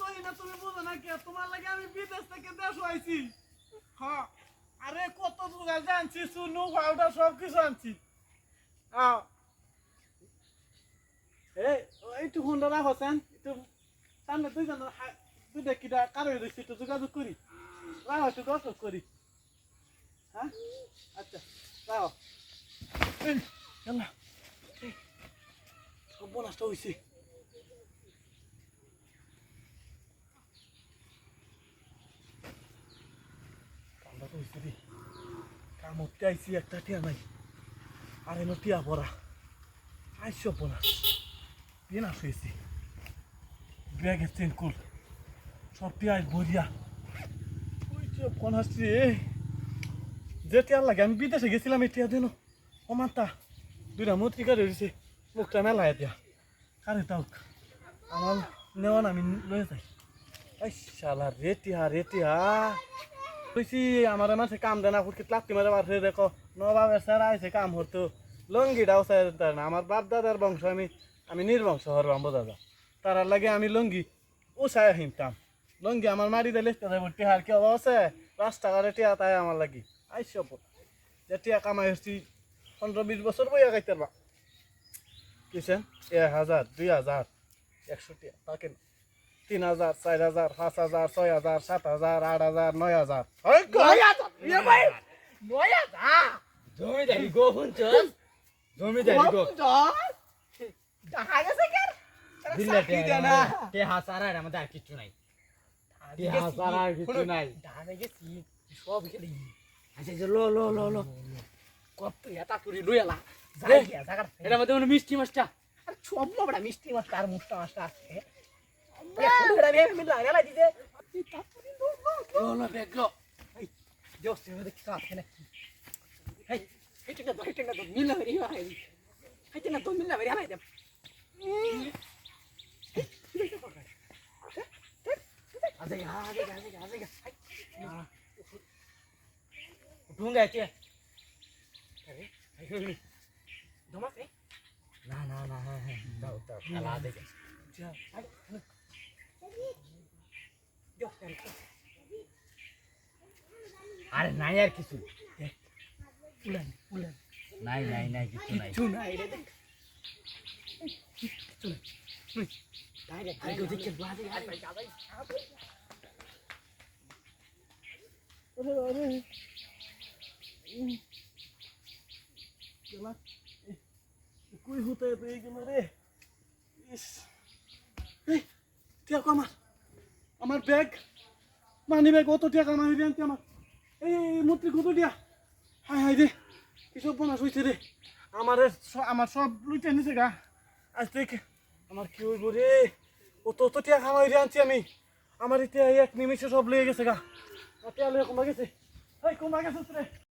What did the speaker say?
সহি না তুমি বুঝো না কে তোমার লাগে আমি বিদেশ থেকে দেশ আইছি হ্যাঁ জানছি সুনু পাউডার সব কিছু আনছি হ্যাঁ এই এইটু হুন্ডা রাখো সেন একটু সামনে দুইজন দুইটা কিটা কারও রয়েছে একটু যোগাযোগ করি রাখো একটু দর্শক করি হ্যাঁ আচ্ছা এই সর্বনাশটা হয়েছে কামটা তো হয়েছে রে কামড়তে আইছি একটা টিয়া নাই। আর এনো টিয়া পড়া। আইসো পোনা। বিনা শুয়েছি ব্যাগের চেন কুল সব টিয়া ভরিয়া ওই যে ফোন আসছি যে টিয়ার লাগে, আমি বিদেশে গেছিলাম এই টিয়া দিন অমান্তা দুইটা মত্রিকা রয়েছে মুখটা মেলায় দিয়া। কারে তাও? আমার নেওয়ান আমি লয়ে যাই। এই শালা, রে টিয়া রে টিয়া। কইছি আমার মাঝে কাম দেনা ফুটকে লাত্তি মারে মারছে দেখো। নবাবের স্যার আইছে কাম হতো লঙ্গিটাও স্যার তার না। আমার বাপ দাদার বংশ, আমি আমি নির্বংশ হরবাম দাদা। তার লাগে আমি লঙ্গি ও চাই আহিমতাম লঙ্গি আমার মারি দিলে তাদের টিহার কি অভাব আছে? টাকার টিয়া তাই আমার লাগি। আইস যে টিয়া কামাই হচ্ছি পনেরো বিশ বছর বইয়া খাইতে পারবা। কিসেন এক হাজার, দুই হাজার, একশো টিয়া তাকে না। তিন হাজার চার হাজার পাঁচ হাজার ছয় হাজার সাত হাজার আট হাজার নয় হাজার। ওই কয়? জমিদারি গো শুনছস? জমিদারি গো। দিল্লা তে হাসারা এর মধ্যে আর কিছু নাই। তে হাসারা আর কিছু নাই। সব গেলি আচ্ছা যে লো লো লো লো। কত এটা তুই লই যাই গিয়া জাগার এর মধ্যে মিষ্টি মাছটা? আর সব বড় মিষ্টি মাছ তার মুখটা মাছটা আছে। একশো টাকা দিয়ে মিলা গেলা দিতে লো লো আরে নাই আর কিছু Ulan, ulan. নাই নাই নাই কিছু নাই। Tú, no, aire, deja. Tú, no. Dale, dale, dale, dale, dale, dale, dale, dale. আরে আরে গেলা কই হতে পেয়ে গেল রে? ইস। এই টিয়া আমার। আমার ব্যাগ। মানি ব্যাগ অত টিয়া কামাই রে আমার। এই মূর্তি কত টিয়া হাই হাই রে, কিসব বোনাস হয়েছে রে? আমার আমার সব লুইতে নিছে গা। আজ থেকে আমার কি হইব রে? ও তো তো টিয়া কামাই রে আনছি আমি। আমার ইতিয়া এক নিমিষে সব লেগে গেছে গা। টিয়া লয়ে কমা গেছে। এই, কমা গেছে রে।